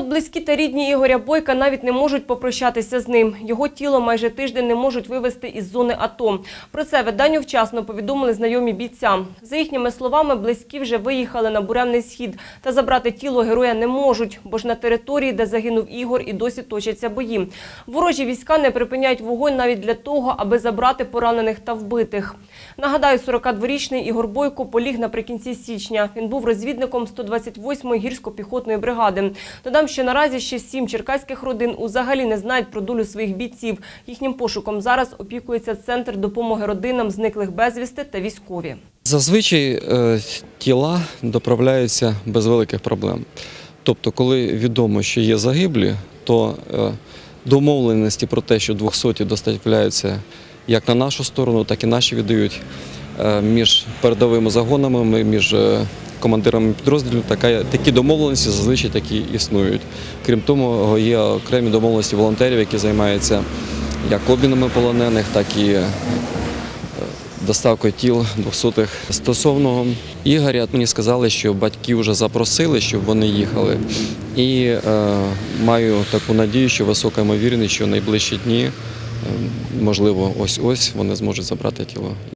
от близькі та рідні Ігоря Бойка навіть не можуть попрощатися з ним. Його тіло майже тиждень не можуть вивезти із зони АТО. Про це виданню вчасно повідомили знайомі бійцям. За їхніми словами, близькі вже виїхали на Буремний схід та забрати тіло героя не можуть, бо ж на території, де загинув Ігор, і досі точаться бої. Ворожі війська не припиняють вогонь навіть для того, аби забрати поранених та вбитих. Нагадаю, 42-річний Ігор Бойко поліг наприкінці січня. Він був розвідником 128-ї гірсько-піхотної бригади. Додам, що наразі ще сім черкаських родин взагалі не знають про долю своїх бійців. Їхнім пошуком зараз опікується Центр допомоги родинам зниклих безвісти та військові. Зазвичай е, тіла доправляються без великих проблем. Тобто, коли відомо, що є загиблі, то е, домовленості про те, що 200 доставляються як на нашу сторону, так і наші віддають е, між передовими загонами, ми- між командирами підрозділів. Така, такі домовленості зазвичай такі існують. Крім того, є окремі домовленості волонтерів, які займаються як обмінами полонених, так і е, доставкою тіл 200-х. Стосовно Ігоря, мені сказали, що батьки вже запросили, щоб вони їхали. І е, маю таку надію, що висока ймовірність, що в найближчі дні, е, можливо, ось-ось вони зможуть забрати тіло